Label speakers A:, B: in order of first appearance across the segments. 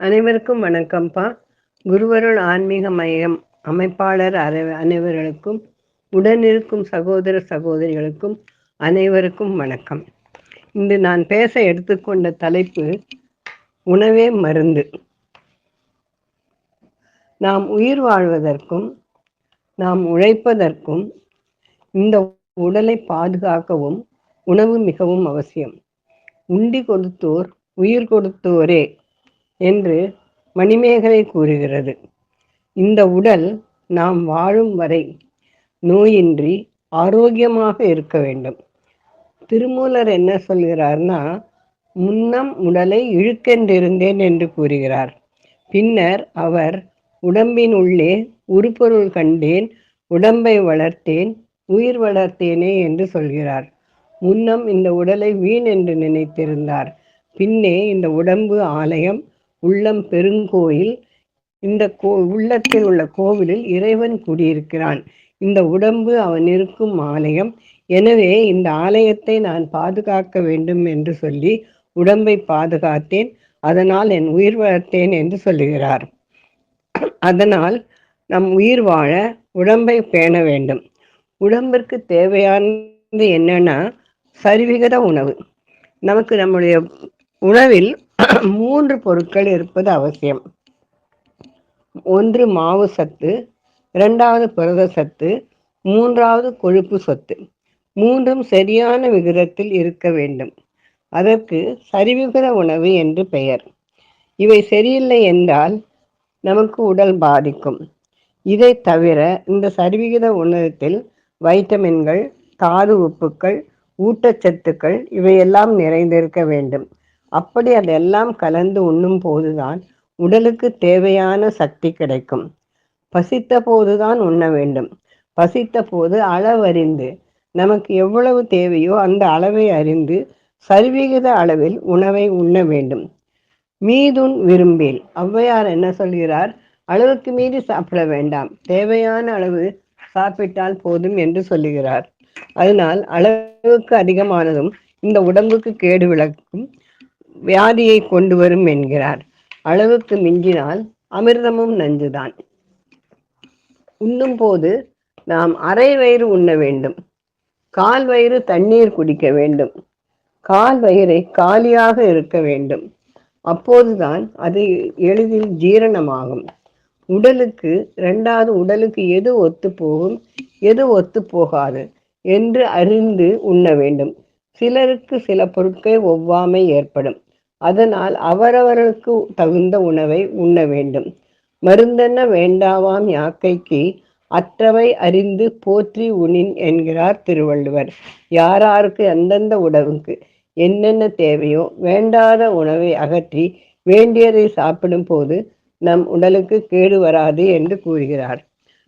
A: அனைவருக்கும் வணக்கம்ப்பா. குருவருள் ஆன்மீக மையம் அமைப்பாளர் அரை அனைவர்களுக்கும் உடனிருக்கும் சகோதர சகோதரிகளுக்கும் அனைவருக்கும் வணக்கம். இன்று நான் பேச எடுத்துக்கொண்ட தலைப்பு உணவே மருந்து. நாம் உயிர் வாழ்வதற்கும் நாம் உழைப்பதற்கும் இந்த உடலை பாதுகாக்கவும் உணவு மிகவும் அவசியம். உண்டி கொடுத்தோர் உயிர் கொடுத்தோரே என்று மணிமேகலை கூறுகிறது. இந்த உடல் நாம் வாழும் வரை நோயின்றி ஆரோக்கியமாக இருக்க வேண்டும். திருமூலர் என்ன சொல்கிறார்னா முன்னம் உடலை இழுக்கென்றிருந்தேன் என்று கூறுகிறார். பின்னர் அவர் உடம்பின் உள்ளே உருப்பொருள் கண்டேன் உடம்பை வளர்த்தேன் உயிர் வளர்த்தேனே என்று சொல்கிறார். முன்னம் இந்த உடலை வீண் என்று நினைத்திருந்தார். பின்னே இந்த உடம்பு ஆலயம் உள்ளம் பெருங்கோயில். இந்த கோ உள்ளத்தில் உள்ள கோவிலில் இறைவன் குடியிருக்கிறான். இந்த உடம்பு அவன் இருக்கும் ஆலயம். எனவே இந்த ஆலயத்தை நான் பாதுகாக்க வேண்டும் என்று சொல்லி உடம்பை பாதுகாத்தேன். அதனால் என் உயிர் வளர்த்தேன் என்று சொல்லுகிறார். அதனால் நம் உயிர் வாழ உடம்பை பேண வேண்டும். உடம்பிற்கு தேவையானது என்னன்னா சரிவிகித உணவு. நமக்கு நம்முடைய உணவில் மூன்று பொருட்கள் இருப்பது அவசியம். ஒன்று மாவு சத்து இரண்டாவது புரத சத்து மூன்றாவது கொழுப்பு சத்து. மூன்றும் சரியான விகிதத்தில் இருக்க வேண்டும். அதற்கு சரிவிகித உணவு என்று பெயர். இவை சரியில்லை என்றால் நமக்கு உடல் பாதிக்கும். இதை தவிர இந்த சரிவிகித உணவத்தில் வைட்டமின்கள் தாது உப்புக்கள் ஊட்டச்சத்துக்கள் இவையெல்லாம் நிறைந்திருக்க வேண்டும். அப்படி அதெல்லாம் கலந்து உண்ணும் போதுதான் உடலுக்கு தேவையான சக்தி கிடைக்கும். பசித்த போதுதான் உண்ண வேண்டும். பசித்த போது அளவறிந்து நமக்கு எவ்வளவு தேவையோ அந்த அளவை அறிந்து சரிவிகித அளவில் உணவை உண்ண வேண்டும். மீதுன் விரும்பேல். ஔவையார் என்ன சொல்கிறார்? அளவுக்கு மீறி சாப்பிட வேண்டாம். தேவையான அளவு சாப்பிட்டால் போதும் என்று சொல்லுகிறார். அதனால் அளவுக்கு அதிகமானதும் இந்த உடம்புக்கு கேடு விளக்கும். வியாதியை கொண்டு வரும் என்கிறார். அளவுக்கு மிஞ்சினால் அமிர்தமும் நஞ்சுதான். உண்ணும் போது நாம் அரை வயிறு உண்ண வேண்டும். கால் வயிறு தண்ணீர் குடிக்க வேண்டும். கால் வயிறை காலியாக இருக்க வேண்டும். அப்போதுதான் அது எளிதில் ஜீரணமாகும். உடலுக்கு இரண்டாவது உடலுக்கு எது ஒத்து போகும் எது ஒத்து போகாது என்று அறிந்து உண்ண வேண்டும். சிலருக்கு சில பொருட்கள் ஒவ்வாமை ஏற்படும். அதனால் அவரவர்களுக்கு தகுந்த உணவை உண்ண வேண்டும். மருந்தென்ன வேண்டாவாம் யாக்கைக்கு அற்றவை அறிந்து போற்றி உணின் என்கிறார் திருவள்ளுவர். யாராருக்கு எந்தெந்த உணவுக்கு என்னென்ன தேவையோ வேண்டாத உணவை அகற்றி வேண்டியதை சாப்பிடும் போது நம் உடலுக்கு கேடு வராது என்று கூறுகிறார்.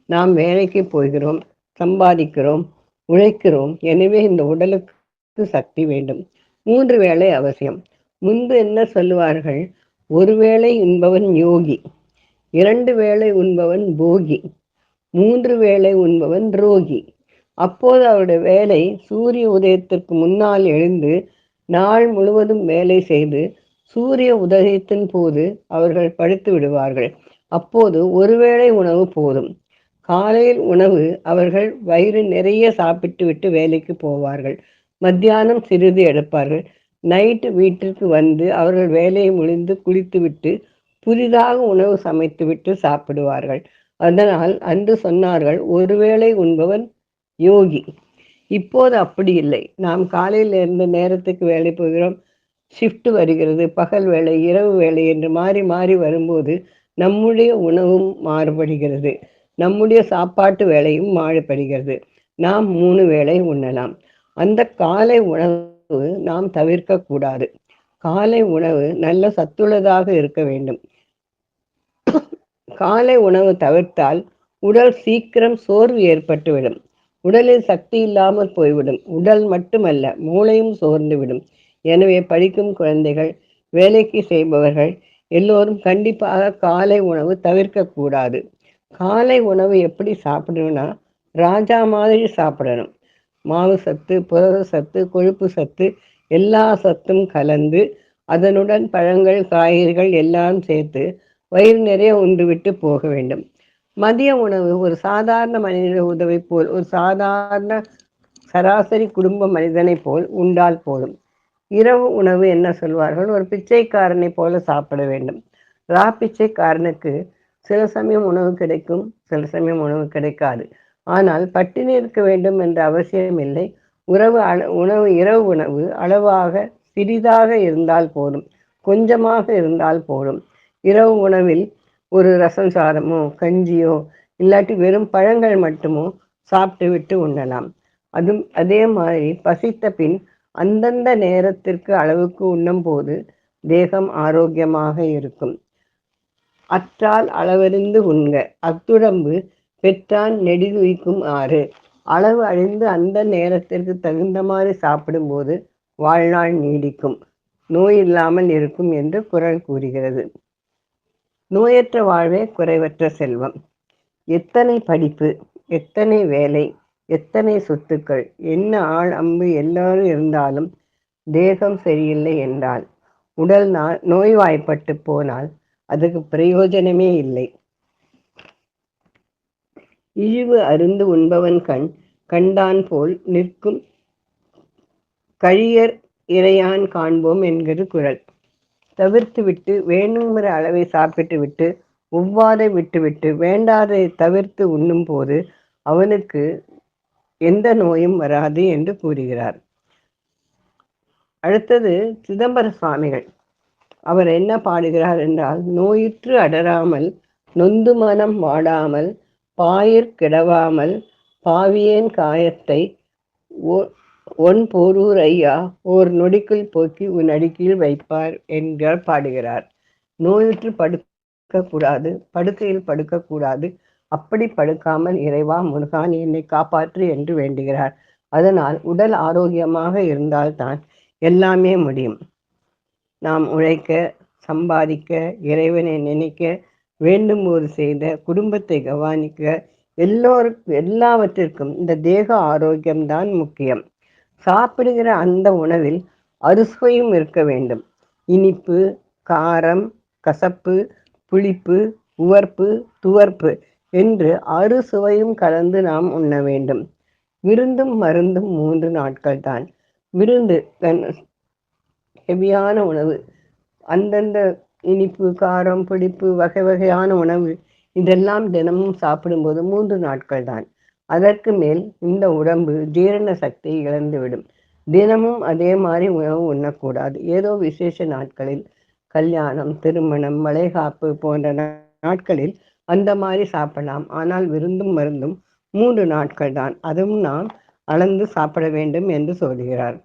A: நாம் வேலைக்கு போகிறோம் சம்பாதிக்கிறோம் உழைக்கிறோம் எனவே இந்த உடலுக்கு சக்தி வேண்டும். மூன்று வேளை அவசியம். முன்பு என்ன சொல்லுவார்கள்? ஒருவேளை உண்பவன் யோகி இரண்டு வேளை உண்பவன் போகி மூன்று வேளை உண்பவன் ரோகி. அப்போது அவருடைய வேலை சூரிய உதயத்திற்கு முன்னால் எழுந்து நாள் முழுவதும் வேலை செய்து சூரிய உதயத்தின் போது அவர்கள் படுத்து விடுவார்கள். அப்போது ஒருவேளை உணவு போதும். காலையில் உணவு அவர்கள் வயிறு நிறைய சாப்பிட்டு விட்டு வேலைக்கு போவார்கள். மத்தியானம் சிறிது எடுப்பார்கள். நைட்டு வீட்டிற்கு வந்து அவர்கள் வேலையை முடிந்து குளித்துவிட்டு புதிதாக உணவு சமைத்துவிட்டு சாப்பிடுவார்கள். அதனால் அன்று சொன்னார்கள் ஒருவேளை உண்பவன் யோகி. இப்போது அப்படி இல்லை. நாம் காலையில் இருந்து நேரத்துக்கு வேலை போகிறோம். ஷிஃப்ட் வருகிறது. பகல் வேலை இரவு வேலை என்று மாறி மாறி வரும்போது நம்முடைய உணவும் மாறுபடுகிறது. நம்முடைய சாப்பாட்டு வேலையும் மாறுபடுகிறது. நாம் மூணு வேளை உண்ணலாம். அந்த காலை உணவு நாம் தவிர்க்க கூடாது காலை உணவு நல்ல சத்துள்ளதாக இருக்க வேண்டும். காலை உணவு தவிர்த்தால் உடல் சீக்கிரம் சோர்வு ஏற்பட்டுவிடும். உடலில் சக்தி இல்லாமல் போய்விடும். உடல் மட்டுமல்ல மூளையும் சோர்ந்துவிடும். எனவே படிக்கும் குழந்தைகள் வேலைக்கு செய்பவர்கள் எல்லோரும் கண்டிப்பாக காலை உணவு தவிர்க்க கூடாது காலை உணவு எப்படி சாப்பிடணும்னா ராஜா மாதிரி சாப்பிடணும். மாவு சத்து புரத சத்து கொழுப்பு சத்து எல்லா சத்தும் கலந்து அதனுடன் பழங்கள் காய்கறிகள் எல்லாம் சேர்த்து வயிறு நிறைய உண்டுவிட்டு போக வேண்டும். மதிய உணவு ஒரு சாதாரண மனித உதவி போல் ஒரு சாதாரண சராசரி குடும்ப மனிதனை போல் உண்டால் போதும். இரவு உணவு என்ன சொல்வார்கள்? ஒரு பிச்சைக்காரனை போல சாப்பிட வேண்டும். ரா பிச்சைக்காரனுக்கு சில சமயம் உணவு கிடைக்கும் சில சமயம் உணவு கிடைக்காது. ஆனால் பட்டினி இருக்க வேண்டும் என்ற அவசியம் இல்லை. உறவு உணவு இரவு உணவு அளவாக சிறிதாக இருந்தால் போதும். கொஞ்சமாக இருந்தால் போதும். இரவு உணவில் ஒரு ரசம் சாதமோ கஞ்சியோ இல்லாட்டி வெறும் பழங்கள் மட்டுமோ சாப்பிட்டு விட்டு உண்ணலாம். அதுவும் அதே மாதிரி பசித்த பின் அந்தந்த நேரத்திற்கு அளவுக்கு உண்ணும் போது தேகம் ஆரோக்கியமாக இருக்கும். அற்றால் அளவறிந்து உண்க. அத்துடம்பு பெற்றான் நெடிதுய்க்கும் ஆறு. அளவு அழிந்து அந்த நேரத்திற்கு தகுந்த மாதிரி சாப்பிடும்போது வாழ்நாள் நீடிக்கும். நோய் இல்லாமல் இருக்கும் என்று குரல் கூறுகிறது. நோயற்ற வாழ்வே குறைவற்ற செல்வம். எத்தனை படிப்பு எத்தனை வேலை எத்தனை சொத்துக்கள் என்ன ஆள் அம்பு எல்லாரும் இருந்தாலும் தேகம் சரியில்லை என்றால் உடல் நோய்வாய்ப்பட்டு போனால் அதுக்கு பிரயோஜனமே இல்லை. இழிவு அருந்து உண்பவன் கண் கண்டான் போல் நிற்கும். கழியர் இறையான் காண்போம் என்கிறது குரல். தவிர்த்துவிட்டு வேணுங்கிற அளவை சாப்பிட்டு விட்டு ஒவ்வாதை விட்டுவிட்டு வேண்டாதை தவிர்த்து உண்ணும் போது அவனுக்கு எந்த நோயும் வராது என்று கூறுகிறார். அடுத்தது சிதம்பர சுவாமிகள். அவர் என்ன பாடுகிறார் என்றால் நோயுற்று அடராமல் நொந்து மனம் வாடாமல் பாயிற் கிடவாமல் பாவியேன் காயத்தை ஒன் போரூர் ஐயா ஓர் நொடிக்குள் போக்கி உன் அடிக்கையில் வைப்பார் என்கிறார் பாடுகிறார். நோயுற்று படுக்கக்கூடாது படுக்கையில் படுக்கக்கூடாது. அப்படி படுக்காமல் இறைவா முருகான் என்னை காப்பாற்று என்று வேண்டுகிறார். அதனால் உடல் ஆரோக்கியமாக இருந்தால்தான் எல்லாமே முடியும். நாம் உழைக்க சம்பாதிக்க இறைவனை நினைக்க வேண்டும் போது செய்த குடும்பத்தை கவனிக்க எல்லோருக்கும் எல்லாவற்றிற்கும் இந்த தேக ஆரோக்கியம்தான் முக்கியம். சாப்பிடுகிற அந்த உணவில் அறுசுவையும் இருக்க வேண்டும். இனிப்பு காரம் கசப்பு புளிப்பு உவர்ப்பு துவர்ப்பு என்று அறுசுவையும் கலந்து நாம் உண்ண வேண்டும். விருந்தும் மருந்தும் மூன்று நாட்கள் தான். விருந்து ஹெவியான உணவு அந்தந்த இனிப்பு காரம் பிடிப்பு வகை வகையான உணவு இதெல்லாம் தினமும் சாப்பிடும்போது மூன்று நாட்கள் தான். அதற்கு மேல் இந்த உடம்பு ஜீரண சக்தி இழந்துவிடும். தினமும் அதே மாதிரி உணவு உண்ணக்கூடாது. ஏதோ விசேஷ நாட்களில் கல்யாணம் திருமணம் மலைகாப்பு போன்ற நாட்களில் அந்த மாதிரி சாப்பிடலாம். ஆனால் விருந்தும் மருந்தும் மூன்று நாட்கள் தான். அதுவும் நாம் அளந்து சாப்பிட வேண்டும் என்று சொல்கிறார்.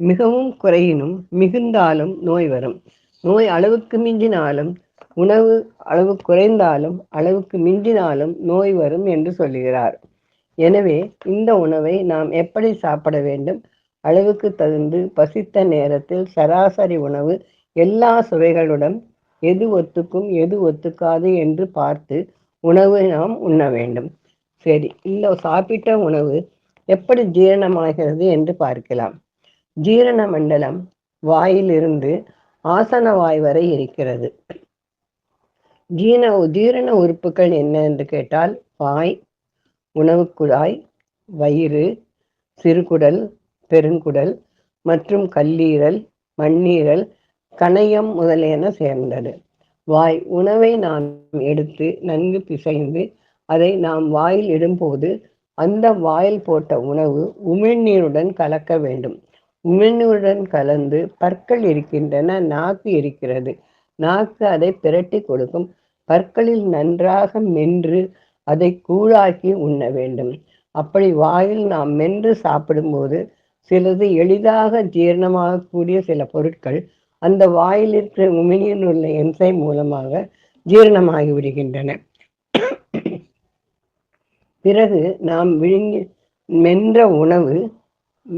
A: மிகவும் குறையினும் மிகுந்தாலும் நோய் வரும். நோய் அளவுக்கு மிஞ்சினாலும் உணவு அளவு குறைந்தாலும் அளவுக்கு மிஞ்சினாலும் நோய் வரும் என்று சொல்லுகிறார். எனவே இந்த உணவை நாம் எப்படி சாப்பிட வேண்டும்? அளவுக்கு தகுந்து பசித்த நேரத்தில் சராசரி உணவு எல்லா சுவைகளுடன் எது ஒத்துக்கும் எது ஒத்துக்காது என்று பார்த்து உணவு நாம் உண்ண வேண்டும். சரி இந்த சாப்பிட்ட உணவு எப்படி ஜீரணமாகிறது என்று பார்க்கலாம். ஜீரண மண்டலம் வாயிலிருந்து ஆசன வாய் வரை இருக்கிறது. ஜீன உதீரண உறுப்புகள் என்ன என்று கேட்டால் வாய் உணவு குழாய் வயிறு சிறுகுடல் பெருங்குடல் மற்றும் கல்லீரல் மண்ணீரல் கணையம் முதலியன சேர்ந்தது. வாய் உணவை நாம் எடுத்து நன்கு பிசைந்து அதை நாம் வாயில் இடும்போது அந்த வாயில் போட்ட உணவு உமிழ்நீருடன் கலக்க வேண்டும். உமிழ்நீருடன் கலந்து பற்கள் இருக்கின்றன நாக்கு இருக்கிறது. நாக்கு அதை பிரட்டி கொடுக்கும். பற்களில் நன்றாக மென்று அதை கூழாக்கி உண்ண வேண்டும். அப்படி வாயில் நாம் மென்று சாப்பிடும்போது சிலது எளிதாக ஜீரணமாகக்கூடிய சில பொருட்கள் அந்த வாயில் இருக்கிற உமிழியில் உள்ள என்சை மூலமாக ஜீரணமாகி விடுகின்றன. பிறகு நாம் விழுங்கி மென்ற உணவு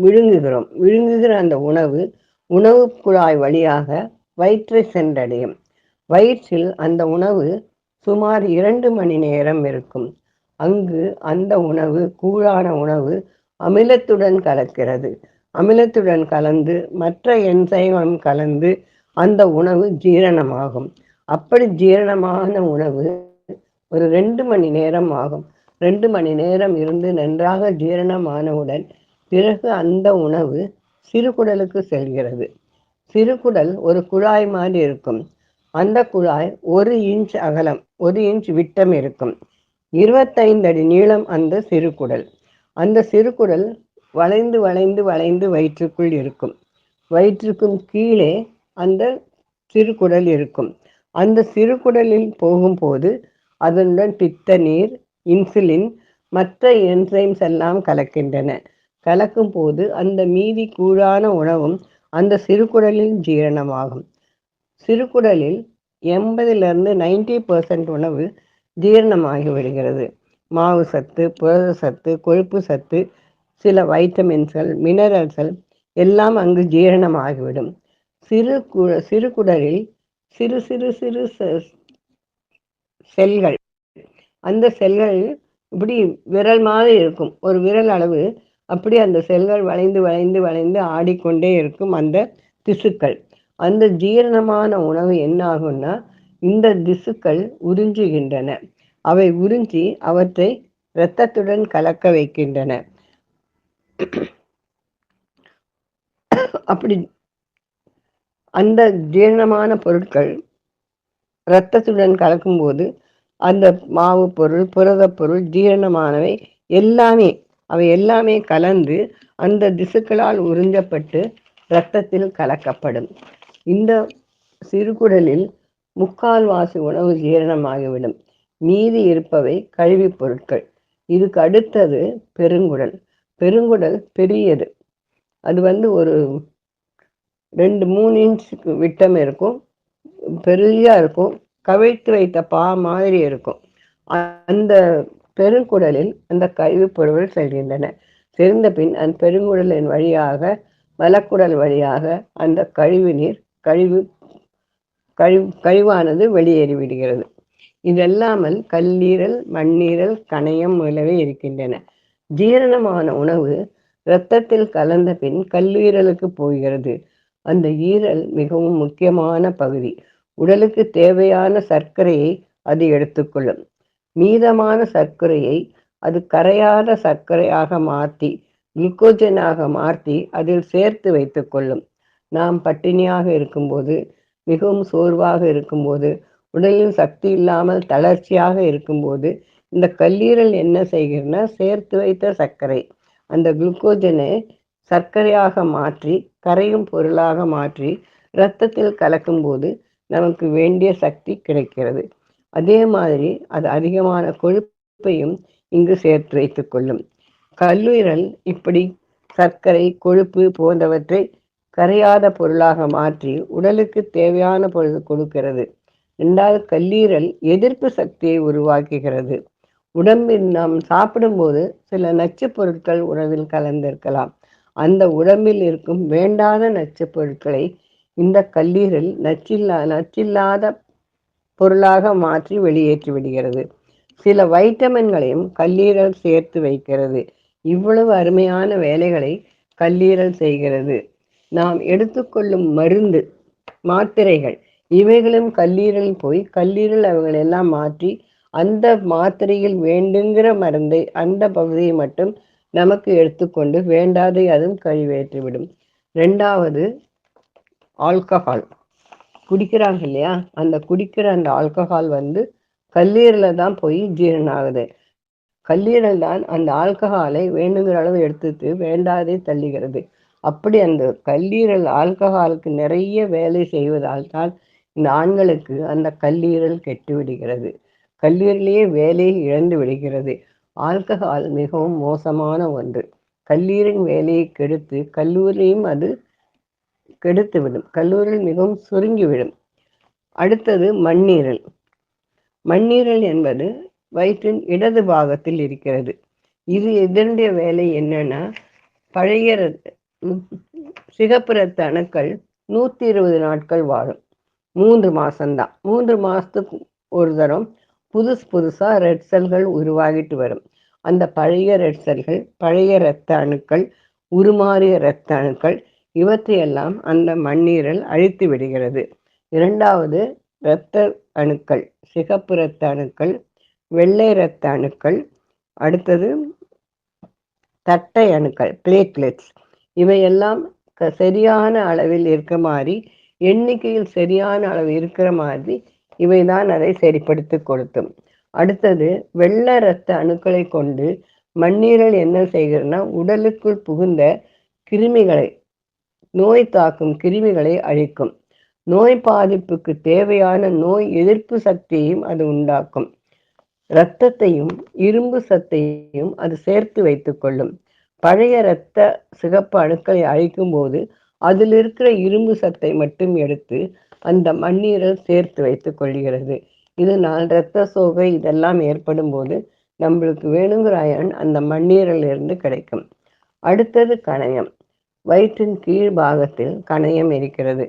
A: விழுங்குகிறோம். விழுங்குகிற அந்த உணவு உணவு குழாய் வழியாக வயிற்றை சென்றடையும். வயிற்றில் அந்த உணவு சுமார் இரண்டு மணி நேரம் இருக்கும். அங்கு அந்த உணவு கூழான உணவு அமிலத்துடன் கலக்கிறது. அமிலத்துடன் கலந்து மற்ற என்சைம் கலந்து அந்த உணவு ஜீரணமாகும். அப்படி ஜீரணமான உணவு ஒரு ரெண்டு மணி நேரம் ஆகும். ரெண்டு மணி நேரம் இருந்து நன்றாக ஜீரணமானவுடன் பிறகு அந்த உணவு சிறுகுடலுக்கு செல்கிறது. சிறுகுடல் ஒரு குழாய் மாதிரி இருக்கும். அந்த குழாய் ஒரு இன்ச் அகலம் ஒரு இன்ச் விட்டம் இருக்கும். இருபத்தைந்து அடி நீளம் அந்த சிறுகுடல் அந்த சிறுகுடல் வளைந்து வளைந்து வளைந்து வயிற்றுக்குள் இருக்கும். வயிற்றுக்கும் கீழே அந்த சிறுகுடல் இருக்கும். அந்த சிறுகுடலில் போகும்போது அதனுடன் பித்த நீர் இன்சுலின் மற்ற என்சைம்ஸ் எல்லாம் கலக்கின்றன. கலக்கும் போது அந்த மீதி கூழான உணவும் அந்த சிறுகுடலில் ஜீரணமாகும். சிறுகுடலில் எண்பதிலிருந்து நைன்டி பர்சன்ட் உணவு ஜீரணமாகி விடுகிறது. மாவு சத்து புரத சத்து கொழுப்பு சத்து சில வைட்டமின்ஸ்கள் மினரல்ஸ்கள் எல்லாம் அங்கு ஜீரணமாகிவிடும். சிறு கு சிறுகுடலில் சிறு சிறு சிறு செல்கள். அந்த செல்கள் இப்படி விரல் மாதிரி இருக்கும். ஒரு விரல் அளவு அப்படி அந்த செல்கள் வளைந்து வளைந்து வளைந்து ஆடிக்கொண்டே இருக்கும் அந்த திசுக்கள். அந்த ஜீரணமான உணவு என்ன ஆகும்னா இந்த திசுக்கள் உறிஞ்சுகின்றன. அவை உறிஞ்சி அவற்றை இரத்தத்துடன் கலக்க வைக்கின்றன. அப்படி அந்த ஜீரணமான பொருட்கள் இரத்தத்துடன் கலக்கும்போது அந்த மாவு பொருள் புரத பொருள் ஜீரணமானவை எல்லாமே அவை எல்லாமே கலந்து அந்த திசுக்களால் உறிஞ்சப்பட்டு இரத்தத்தில் கலக்கப்படும். இந்த சிறுகுடலில் முக்கால்வாசி உணவு ஜீரணமாகிவிடும். மீதி இருப்பவை கழிவுப் பொருட்கள். இதுக்கு அடுத்தது பெருங்குடல். பெருங்குடல் பெரியது. அது வந்து ஒரு ரெண்டு மூணு இன்ச்சுக்கு விட்டம் இருக்கும். பெரிய இருக்கும். கவிழ்த்து வைத்த பா மாதிரி இருக்கும். அந்த பெருங்குடலில் அந்த கழிவுப் பொருள்கள் செல்கின்றன. செறிந்த பின் அந்த பெருங்குடலின் வழியாக மலக்குடல் வழியாக அந்த கழிவு நீர் கழிவு கழிவு கழிவானது வெளியேறிவிடுகிறது இதல்லாமல் கல்லீரல் மண்ணீரல் கணையம் முதலவே இருக்கின்றன. ஜீரணமான உணவு இரத்தத்தில் கலந்த பின் கல்லீரலுக்கு போகிறது. அந்த ஈரல் மிகவும் முக்கியமான பகுதி. உடலுக்கு தேவையான சர்க்கரையை அது எடுத்துக்கொள்ளும் மீதமான சர்க்கரையை அது கரையாத சர்க்கரையாக மாற்றி குளுக்கோஜனாக மாற்றி அதில் சேர்த்து வைத்து கொள்ளும். நாம் பட்டினியாக இருக்கும்போது மிகவும் சோர்வாக இருக்கும்போது உடலில் சக்தி இல்லாமல் தளர்ச்சியாக இருக்கும்போது இந்த கல்லீரல் என்ன செய்கிறனா சேர்த்து வைத்த சர்க்கரை. அந்த குளுக்கோஜனை சர்க்கரையாக மாற்றி கரையும் பொருளாக மாற்றி இரத்தத்தில் கலக்கும்போது நமக்கு வேண்டிய சக்தி கிடைக்கிறது. அதே மாதிரி அது அதிகமான கொழுப்பையும் இங்கு சேர்த்து வைத்துக் கொள்ளும். கல்லீரல் இப்படி சர்க்கரை கொழுப்பு போன்றவற்றை கரையாத பொருளாக மாற்றி உடலுக்கு தேவையான பொழுது கொடுக்கிறது. ரெண்டாவது கல்லீரல் எதிர்ப்பு சக்தியை உருவாக்குகிறது. உடம்பில் நாம் சாப்பிடும்போது சில நச்சு பொருட்கள் உணவில் கலந்திருக்கலாம். அந்த உடம்பில் இருக்கும் வேண்டாத நச்சு பொருட்களை இந்த கல்லீரல் நச்சில்லா நச்சில்லாத பொருளாக மாற்றி வெளியேற்றி விடுகிறது சில வைட்டமின்களையும் கல்லீரல் சேர்த்து வைக்கிறது. இவ்வளவு அருமையான வேலைகளை கல்லீரல் செய்கிறது. நாம் எடுத்துக்கொள்ளும் மருந்து மாத்திரைகள் இவைகளும் கல்லீரல் போய் கல்லீரல் அவர்கள் எல்லாம் மாற்றி அந்த மாத்திரையில் வேண்டுங்கிற மருந்தை அந்த பகுதியை மட்டும் நமக்கு எடுத்துக்கொண்டு வேண்டாதை அதுவும் கழிவேற்றிவிடும் ரெண்டாவது ஆல்கஹால். குடிக்கிறாங்க இல்லையா அந்த குடிக்கிற அந்த ஆல்கஹால் வந்து கல்லீரலில் தான் போய் ஜீரணம் ஆகுது கல்லீரல் தான் அந்த ஆல்கஹாலை வேணுங்கிற அளவு எடுத்துட்டு வேண்டாதே தள்ளுகிறது அப்படி அந்த கல்லீரல் ஆல்கஹாலுக்கு நிறைய வேலை செய்வதால் தான் இந்த ஆண்களுக்கு அந்த கல்லீரல் கெட்டு விடுகிறது. கல்லீரலையே வேலையை இழந்து விடுகிறது. ஆல்கஹால் மிகவும் மோசமான ஒன்று. கல்லீரின் வேலையை கெடுத்து கல்லூரியும் அது கெடுத்துவிடும் கல்லூரில் மிகவும் சுருங்கிவிடும் அடுத்தது மண்ணீரல். மண்ணீரல் என்பது வயிற்றின் இடது பாகத்தில் இருக்கிறது. இது இதனுடைய வேலை என்னன்னா பழைய சிகப்பு ரத்த அணுக்கள் நூற்றி இருபது நாட்கள் வாழும். மூன்று மாசம்தான். மூன்று மாசத்துக்கு ஒரு தரம் புதுசு புதுசாக ரெட் செல்கள் உருவாகிட்டு வரும். அந்த பழைய ரெட் செல்கள் பழைய இரத்த அணுக்கள் உருமாறிய இரத்த அணுக்கள் இவற்றையெல்லாம் அந்த மண்ணீரல் அழித்து விடுகிறது. இரண்டாவது இரத்த அணுக்கள் சிகப்பு இரத்த அணுக்கள் வெள்ளை இரத்த அணுக்கள் அடுத்தது தட்டை அணுக்கள் பிளேட்லெட்ஸ் இவையெல்லாம் சரியான அளவில் இருக்க மாதிரி எண்ணிக்கையில் சரியான அளவு இருக்கிற மாதிரி இவைதான் அதை சரிப்படுத்தி கொடுத்தும். அடுத்தது வெள்ள இரத்த அணுக்களை கொண்டு மண்ணீரல் என்ன செய்கிறதுனா உடலுக்குள் புகுந்த கிருமிகளை நோய் தாக்கும் கிருமிகளை அழிக்கும். நோய் பாதிப்புக்கு தேவையான நோய் எதிர்ப்பு சக்தியையும் அது உண்டாக்கும். இரத்தத்தையும் இரும்பு சத்தையும் அது சேர்த்து வைத்துக் கொள்ளும். பழைய இரத்த சிகப்பு அணுக்களை அழிக்கும் போது அதில் இருக்கிற இரும்பு சத்தை மட்டும் எடுத்து அந்த மண்ணீரல் சேர்த்து வைத்துக் கொள்கிறது. இதனால் இரத்த சோகை இதெல்லாம் ஏற்படும் போது நம்மளுக்கு வேணுங்கிற அயன் அந்த மண்ணீரல் இருந்து கிடைக்கும். அடுத்தது கணையம். வயிற்றின் கீழ் பாகத்தில் கணையம் இருக்கிறது.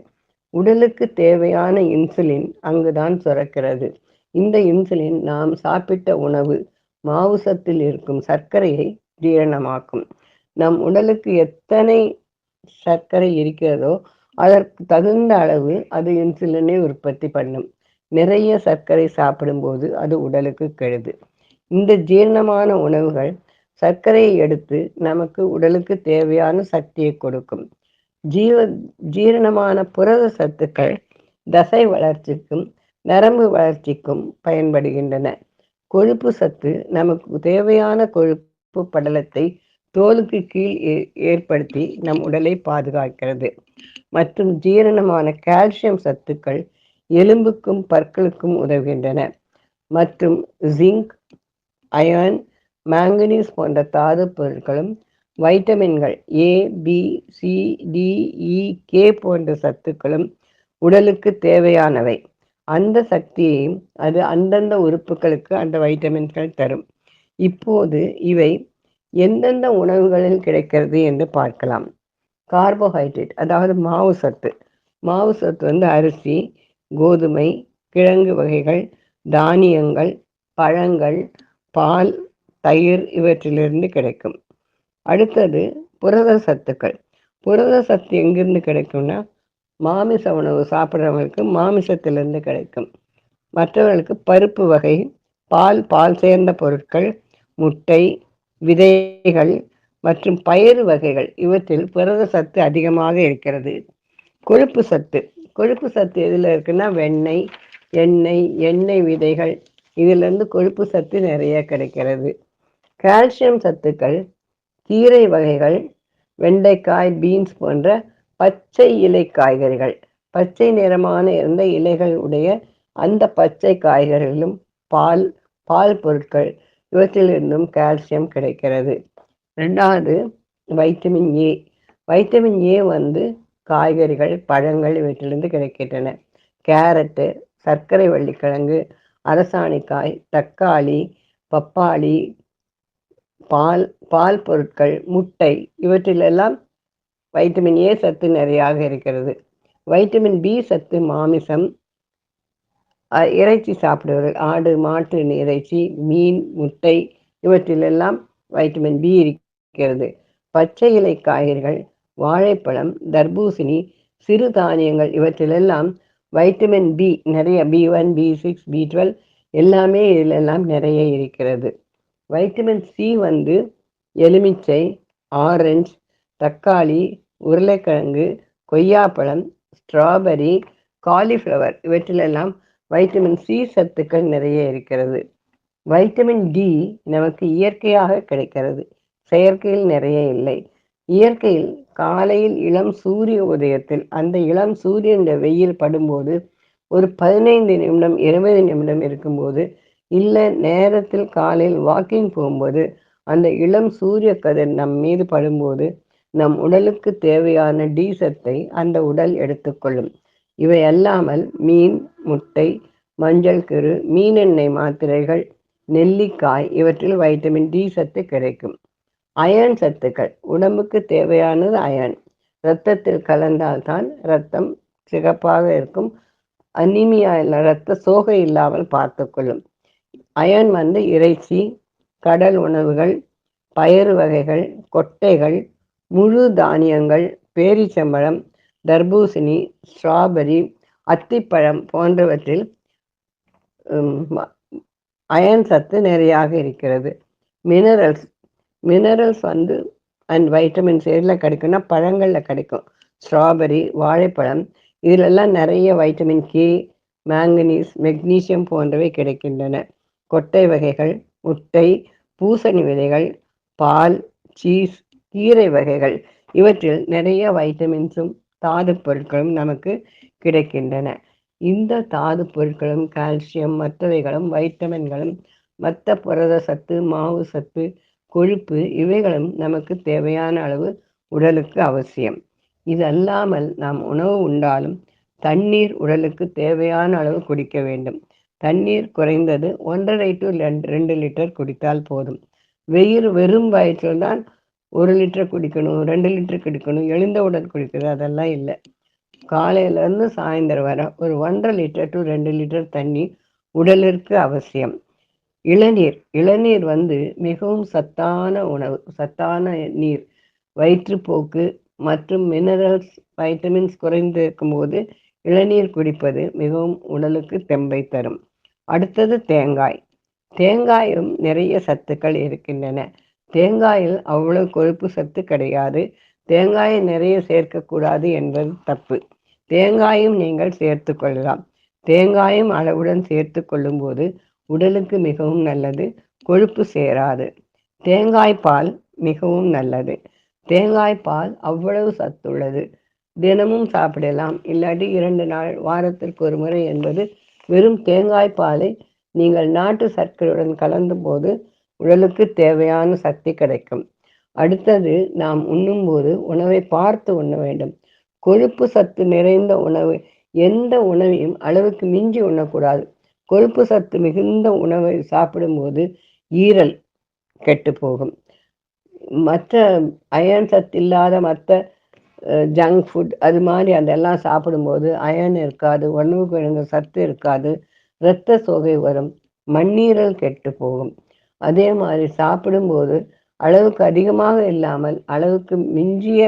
A: உடலுக்கு தேவையான இன்சுலின் அங்குதான் சுரக்கிறது. இந்த இன்சுலின் நாம் சாப்பிட்ட உணவு மாவுசத்தில் இருக்கும் சர்க்கரையை ஜீரணமாக்கும். நம் உடலுக்கு எத்தனை சர்க்கரை இருக்கிறதோ அதற்கு தகுந்த அளவு அது இன்சுலினை உற்பத்தி பண்ணும். நிறைய சர்க்கரை சாப்பிடும்போது அது உடலுக்கு கெடுது. இந்த ஜீரணமான உணவுகள் சர்க்கரையை எடுத்து நமக்கு உடலுக்கு தேவையான சக்தியை கொடுக்கும். ஜீவ ஜீரணமான புரத சத்துக்கள் தசை வளர்ச்சிக்கும் நரம்பு வளர்ச்சிக்கும் பயன்படுகின்றன. கொழுப்பு சத்து நமக்கு தேவையான கொழுப்பு படலத்தை தோலுக்கு கீழ் ஏற்படுத்தி நம் உடலை பாதுகாக்கிறது. மற்றும் ஜீரணமான கால்சியம் சத்துக்கள் எலும்புக்கும் பற்களுக்கும் உதவுகின்றன. மற்றும் ஜிங்க் அயன் மேங்கனீஸ் போன்ற தாது பொருட்களும் வைட்டமின்கள் A B C D E K போன்ற சத்துக்களும் உடலுக்கு தேவையானவை. அந்த சக்தியையும் அது அந்தந்த உறுப்புகளுக்கு அந்த வைட்டமின்கள் தரும். இப்போது இவை எந்தெந்த உணவுகளில் கிடைக்கிறது என்று பார்க்கலாம். கார்போஹைட்ரேட் அதாவது மாவு சத்து. மாவு சத்து வந்து அரிசி கோதுமை கிழங்கு வகைகள் தானியங்கள் பழங்கள் பால் தயிர் இவற்றிலிருந்து கிடைக்கும். அடுத்தது புரத சத்துக்கள். புரத சத்து எங்கிருந்து கிடைக்கும்னா மாமிச உணவு சாப்பிட்றவங்களுக்கு மாமிசத்திலிருந்து கிடைக்கும். மற்றவர்களுக்கு பருப்பு வகை பால் பால் சேர்ந்த பொருட்கள் முட்டை விதைகள் மற்றும் பயிறு வகைகள் இவற்றில் புரத சத்து அதிகமாக இருக்கிறது. கொழுப்பு சத்து. கொழுப்பு சத்து எதில் இருக்குன்னா வெண்ணெய் எண்ணெய் எண்ணெய் விதைகள். இதிலிருந்து கொழுப்பு சத்து நிறைய கிடைக்கிறது. கால்சியம் சத்துக்கள் கீரை வகைகள் வெண்டைக்காய் பீன்ஸ் போன்ற பச்சை இலை காய்கறிகள். பச்சை நிறமான இருந்த இலைகள் உடைய அந்த பச்சை காய்கறிகளும் பால் பால் பொருட்கள் இவற்றிலிருந்தும் கால்சியம் கிடைக்கிறது. ரெண்டாவது வைட்டமின் ஏ. வைட்டமின் ஏ வந்து காய்கறிகள் பழங்கள் இவற்றிலிருந்து கிடைக்கின்றன. கேரட்டு சர்க்கரை வள்ளிக்கிழங்கு அரசாணிக்காய் தக்காளி பப்பாளி பால் பால் பொருட்கள் முட்டை இவற்றிலெல்லாம் வைட்டமின் ஏ சத்து நிறையாக இருக்கிறது. வைட்டமின் பி சத்து மாமிசம் இறைச்சி சாப்பிடுவர்கள் ஆடு மாட்டு இறைச்சி மீன் முட்டை இவற்றிலெல்லாம் வைட்டமின் பி இருக்கிறது. பச்சை இலை காய்கறிகள் வாழைப்பழம் தர்பூசணி சிறு தானியங்கள் இவற்றிலெல்லாம் வைட்டமின் பி நிறைய B one B six B twelve எல்லாமே இதிலெல்லாம் நிறைய இருக்கிறது. வைட்டமின் சி வந்து எலுமிச்சை ஆரஞ்சு தக்காளி உருளைக்கிழங்கு கொய்யாப்பழம் ஸ்ட்ராபெரி காலிஃப்ளவர் இவற்றிலெல்லாம் வைட்டமின் சி சத்துக்கள் நிறைய இருக்கிறது. வைட்டமின் டி நமக்கு இயற்கையாக கிடைக்கிறது. செயற்கையில் நிறைய இல்லை. இயற்கையில் காலையில் இளம் சூரிய உதயத்தில் அந்த இளம் சூரியனுடைய வெயில் படும்போது ஒரு பதினைந்து நிமிடம் இருபது நிமிடம் இருக்கும்போது இல்லை நேரத்தில் காலையில் வாக்கிங் போகும்போது அந்த இளம் சூரிய கதிர் நம் மீது படும்போது நம் உடலுக்கு தேவையான டி சத்தை அந்த உடல் எடுத்துக்கொள்ளும். இவை அல்லாமல் மீன் முட்டை மஞ்சள் கரு மீனெண்ணெய் மாத்திரைகள் நெல்லிக்காய் இவற்றில் வைட்டமின் டி சத்து கிடைக்கும். அயன் சத்துக்கள் உடம்புக்கு தேவையானது அயன். இரத்தத்தில் கலந்தால்தான் இரத்தம் சிகப்பாக இருக்கும். அனிமியா இல்லை இரத்த சோகை இல்லாமல் பார்த்துக்கொள்ளும். அயன் வந்து இறைச்சி கடல் உணவுகள் பயறு வகைகள் கொட்டைகள் முழு தானியங்கள் பேரிச்சம்பழம் தர்பூசணி ஸ்ட்ராபெரி அத்திப்பழம் போன்றவற்றில் அயன் சத்து நிறையாக இருக்கிறது. மினரல்ஸ் மினரல்ஸ் வந்து அண்ட் வைட்டமின்ஸ் எதில் கிடைக்கும்னா பழங்களில் கிடைக்கும். ஸ்ட்ராபெரி வாழைப்பழம் இதிலெல்லாம் நிறைய வைட்டமின் கே மேங்கனீஸ் மெக்னீசியம் போன்றவை கிடைக்கின்றன. கொட்டை வகைகள் முட்டை பூசணி விதைகள் பால் சீஸ் கீரை வகைகள். இவற்றில் நிறைய வைட்டமின்ஸும் தாது பொருட்களும் நமக்கு கிடைக்கின்றன. இந்த தாது பொருட்களும் கால்சியம் மற்றவைகளும் வைட்டமின்களும் மற்ற புரத சத்து மாவு சத்து கொழுப்பு இவைகளும் நமக்கு தேவையான அளவு உடலுக்கு அவசியம். இது அல்லாமல் நாம் உணவு உண்டாலும் தண்ணீர் உடலுக்கு தேவையான அளவு குடிக்க வேண்டும். தண்ணீர் குறைந்தது ஒன்றரை டு ரெண்டு ரெண்டு லிட்டர் குடித்தால் போதும். வெயில் வெறும் வயிற்றில் தான் ஒரு லிட்டர் குடிக்கணும் ரெண்டு லிட்டர் குடிக்கணும் எழுந்தவுடன் குடிக்கிறது அதெல்லாம் இல்லை. காலையிலேருந்து சாயந்தரம் வர ஒரு ஒன்றரை லிட்டர் டு ரெண்டு லிட்டர் தண்ணி உடலிற்கு அவசியம். இளநீர் இளநீர் வந்து மிகவும் சத்தான உணவு சத்தான நீர். வயிற்றுப்போக்கு மற்றும் மினரல்ஸ் வைட்டமின்ஸ் குறைந்து இருக்கும்போது இளநீர் குடிப்பது மிகவும் உடலுக்கு தெம்பை தரும். அடுத்தது தேங்காய். தேங்காயும் நிறைய சத்துக்கள் இருக்கின்றன. தேங்காயில் அவ்வளவு கொழுப்பு சத்து கிடையாது. தேங்காயை நிறைய சேர்க்கக்கூடாது என்பது தப்பு. தேங்காயும் நீங்கள் சேர்த்து கொள்ளலாம். தேங்காயும் அளவுடன் சேர்த்து கொள்ளும்போது உடலுக்கு மிகவும் நல்லது கொழுப்பு சேராது. தேங்காய் பால் மிகவும் நல்லது. தேங்காய் பால் அவ்வளவு சத்துள்ளது. தினமும் சாப்பிடலாம். இல்லாட்டி இரண்டு நாள் வாரத்திற்கு ஒரு முறை என்பது வெறும் தேங்காய் பாலை நீங்கள் நாட்டு சர்க்கரையுடன் கலந்த போது உடலுக்கு தேவையான சக்தி கிடைக்கும். அடுத்தது நாம் உண்ணும்போது உணவை பார்த்து உண்ண வேண்டும். கொழுப்பு சத்து நிறைந்த உணவு எந்த உணவையும் அளவுக்கு மிஞ்சி உண்ணக்கூடாது. கொழுப்பு சத்து மிகுந்த உணவை சாப்பிடும்போது ஈரல் கெட்டு போகும் மற்ற அயன் சத்து இல்லாத மற்ற ஜங்க் ஃபுட் அது மாதிரி அதெல்லாம் சாப்பிடும்போது அயன் இருக்காது உணவு கிழங்கு சத்து இருக்காது இரத்த சோகை வரும் மண்ணீரல் கெட்டு போகும். அதே மாதிரி சாப்பிடும்போது அளவுக்கு அதிகமாக இல்லாமல் அளவுக்கு மிஞ்சிய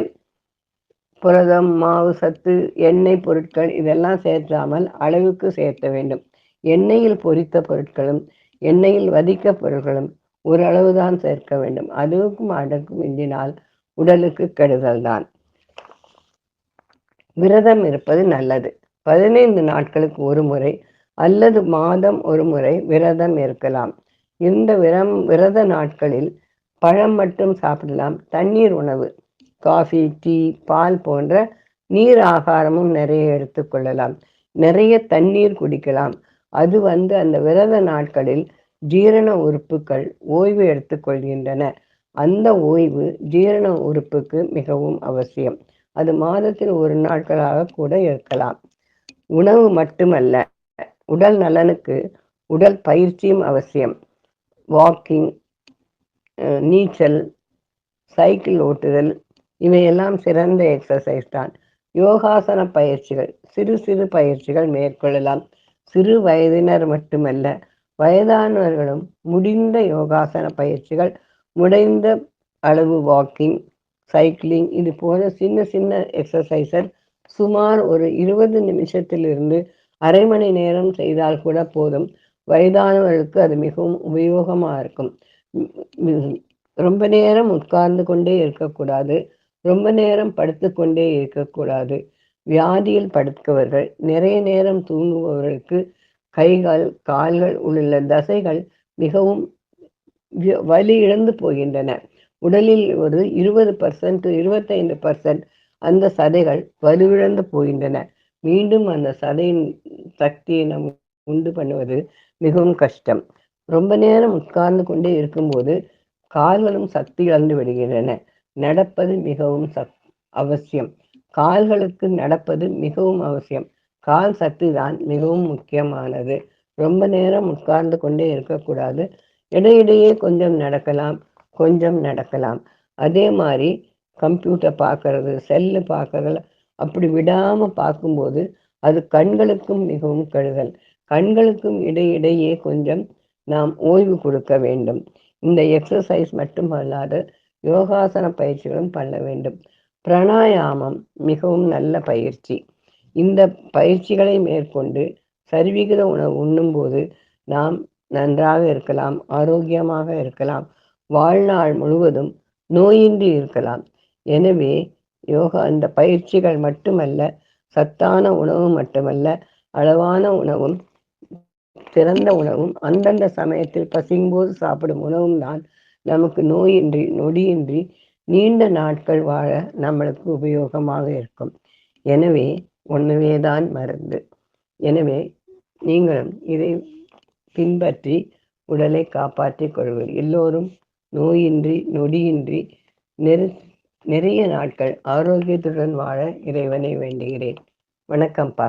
A: புரதம் மாவு சத்து எண்ணெய் பொருட்கள் இதெல்லாம் சேர்க்காமல் அளவுக்கு சேர்த்த வேண்டும். எண்ணெயில் பொரித்த பொருட்களும் எண்ணெயில் வதிக்க பொருட்களும் ஓரளவு தான் சேர்க்க வேண்டும். அதுவுக்கும் அடக்கும் மிஞ்சினால் உடலுக்கு கெடுதல் தான் விரதம் இருப்பது நல்லது. பதினைந்து நாட்களுக்கு ஒரு முறை அல்லது மாதம் ஒரு முறை விரதம் இருக்கலாம். இந்த விரம் விரத நாட்களில் பழம் மட்டும் சாப்பிடலாம். தண்ணீர் உணவு காஃபி டீ பால் போன்ற நீர் ஆகாரமும் நிறைய எடுத்துக்கொள்ளலாம் நிறைய தண்ணீர் குடிக்கலாம். அது வந்து அந்த விரத நாட்களில் ஜீரண உறுப்புகள் ஓய்வு எடுத்துக்கொள்கின்றன அந்த ஓய்வு ஜீரண உறுப்புக்கு மிகவும் அவசியம். அது மாதத்தில் ஒரு நாட்களாக கூட இருக்கலாம். உணவு மட்டுமல்ல உடல் நலனுக்கு உடல் பயிற்சியும் அவசியம். வாக்கிங் நீச்சல் சைக்கிள் ஓட்டுதல் இவையெல்லாம் சிறந்த எக்ஸசைஸ் தான். யோகாசன பயிற்சிகள் சிறு சிறு பயிற்சிகள் மேற்கொள்ளலாம். சிறு வயதினர் மட்டுமல்ல வயதானவர்களும் முடிந்த யோகாசன பயிற்சிகள் முடிந்த அளவு வாக்கிங் சைக்கிளிங் இது போல சின்ன சின்ன எக்ஸசைசர் சுமார் ஒரு இருபது நிமிஷத்திலிருந்து அரை மணி நேரம் செய்தால் கூட போதும். வயதானவர்களுக்கு அது மிகவும் உபயோகமாக இருக்கும். ரொம்ப நேரம் உட்கார்ந்து கொண்டே இருக்கக்கூடாது. ரொம்ப நேரம் படுத்து கொண்டே இருக்கக்கூடாது. வியாதியில் படுக்கவர்கள் நிறைய நேரம் தூங்குபவர்களுக்கு கைகள் கால்கள் உள்ள தசைகள் மிகவும் வலி இழந்து போகின்றன. உடலில் ஒரு இருபது பர்சன்ட் இருபத்தைந்து பர்சன்ட் அந்த சதைகள் வலுவிழந்து போகின்றன. மீண்டும் அந்த சதையின் சக்தியை நம் உண்டு பண்ணுவது மிகவும் கஷ்டம். ரொம்ப நேரம் உட்கார்ந்து கொண்டே இருக்கும்போது கால்களும் சக்தி இழந்து விடுகின்றன. நடப்பது மிகவும் சக் அவசியம். கால்களுக்கு நடப்பது மிகவும் அவசியம். கால் சக்தி தான் மிகவும் முக்கியமானது. ரொம்ப நேரம் உட்கார்ந்து கொண்டே இருக்கக்கூடாது. இடையிடையே கொஞ்சம் நடக்கலாம். கொஞ்சம் நடக்கலாம். அதே மாதிரி கம்ப்யூட்டர் பார்க்கறது செல்லு பார்க்கறது அப்படி விடாமல் பார்க்கும்போது அது கண்களுக்கும் மிகவும் கெடுதல். கண்களுக்கும் இடையிடையே கொஞ்சம் நாம் ஓய்வு கொடுக்க வேண்டும். இந்த எக்ஸசைஸ் மட்டுமல்லாது யோகாசன பயிற்சிகளும் பண்ண வேண்டும். பிராணாயாமம் மிகவும் நல்ல பயிற்சி. இந்த பயிற்சிகளை மேற்கொண்டு சரிவிகித உணவு உண்ணும்போது நாம் நன்றாக இருக்கலாம் ஆரோக்கியமாக இருக்கலாம். வாழ்நாள் முழுவதும் நோயின்றி இருக்கலாம். எனவே யோகா அந்த பயிற்சிகள் மட்டுமல்ல சத்தான உணவு மட்டுமல்ல அளவான உணவும் சிறந்த உணவும் அந்தந்த சமயத்தில் பசியும்போது சாப்பிடும் உணவும் தான் நமக்கு நோயின்றி நொடியின்றி நீண்ட நாட்கள் வாழ நம்மளுக்கு உபயோகமாக இருக்கும். எனவே உணவே தான் மருந்து. எனவே நீங்களும் இதை பின்பற்றி உடலை காப்பாற்றிக் கொள்வது எல்லோரும் நோயின்றி நொடியின்றி நெரு நிறைய நாட்கள் ஆரோக்கியத்துடன் வாழ இறைவனை வேண்டுகிறேன். வணக்கம்ப்பா.